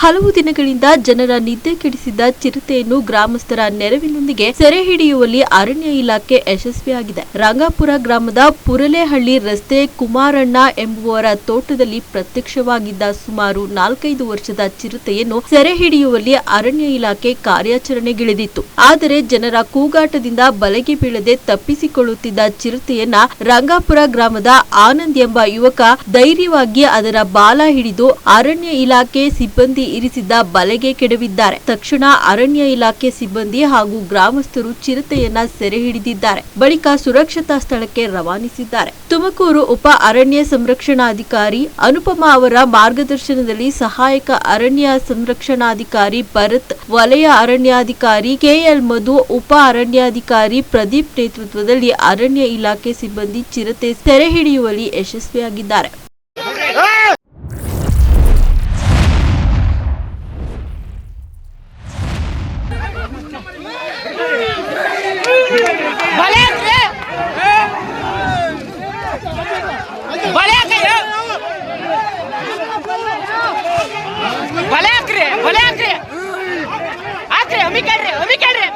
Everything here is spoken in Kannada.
ಹಲವು ದಿನಗಳಿಂದ ಜನರ ನಿದ್ದೆ ಕೆಡಿಸಿದ್ದ ಚಿರತೆಯನ್ನು ಗ್ರಾಮಸ್ಥರ ನೆರವಿನೊಂದಿಗೆ ಸೆರೆ ಹಿಡಿಯುವಲ್ಲಿ ಅರಣ್ಯ ಇಲಾಖೆ ಯಶಸ್ವಿಯಾಗಿದೆ. ರಂಗಾಪುರ ಗ್ರಾಮದ ಪುರಲೆಹಳ್ಳಿ ರಸ್ತೆ ಕುಮಾರಣ್ಣ ಎಂಬುವರ ತೋಟದಲ್ಲಿ ಪ್ರತ್ಯಕ್ಷವಾಗಿದ್ದ ಸುಮಾರು ನಾಲ್ಕೈದು ವರ್ಷದ ಚಿರತೆಯನ್ನು ಸೆರೆ ಹಿಡಿಯುವಲ್ಲಿ ಅರಣ್ಯ ಇಲಾಖೆ ಕಾರ್ಯಾಚರಣೆಗಿಳಿದಿತ್ತು. ಆದರೆ ಜನರ ಕೂಗಾಟದಿಂದ ಬಲೆಗೆ ಬೀಳದೆ ತಪ್ಪಿಸಿಕೊಳ್ಳುತ್ತಿದ್ದ ಚಿರತೆಯನ್ನ ರಂಗಾಪುರ ಗ್ರಾಮದ ಆನಂದ್ ಎಂಬ ಯುವಕ ಧೈರ್ಯವಾಗಿ ಅದರ ಬಾಲ ಹಿಡಿದು ಅರಣ್ಯ ಇಲಾಖೆ ಸಿಬ್ಬಂದಿ ಇರಿಸಿದ್ದ ಬಲೆಗೆ ಕೆಡವಿದ್ದಾರೆ. ತಕ್ಷಣ ಅರಣ್ಯ ಇಲಾಖೆ ಸಿಬ್ಬಂದಿ ಹಾಗೂ ಗ್ರಾಮಸ್ಥರು ಚಿರತೆಯನ್ನ ಸೆರೆ ಹಿಡಿದಿದ್ದಾರೆ. ಬಳಿಕ ಸುರಕ್ಷತಾ ಸ್ಥಳಕ್ಕೆ ರವಾನಿಸಿದ್ದಾರೆ. ತುಮಕೂರು ಉಪ ಅರಣ್ಯ ಸಂರಕ್ಷಣಾಧಿಕಾರಿ ಅನುಪಮ ಅವರ ಮಾರ್ಗದರ್ಶನದಲ್ಲಿ ಸಹಾಯಕ ಅರಣ್ಯ ಸಂರಕ್ಷಣಾಧಿಕಾರಿ ಭರತ್, ವಲಯ ಅರಣ್ಯಾಧಿಕಾರಿ ಕೆಎಲ್ ಮಧು, ಉಪ ಅರಣ್ಯಾಧಿಕಾರಿ ಪ್ರದೀಪ್ ನೇತೃತ್ವದಲ್ಲಿ ಅರಣ್ಯ ಇಲಾಖೆ ಸಿಬ್ಬಂದಿ ಚಿರತೆ ಸೆರೆ ಹಿಡಿಯುವಲ್ಲಿ ಯಶಸ್ವಿಯಾಗಿದ್ದಾರೆ. ಅಮ್ಮಿ ಕೇಳ್ರಿ ಅಮ್ಮಿ ಕೇಳ್ರಿ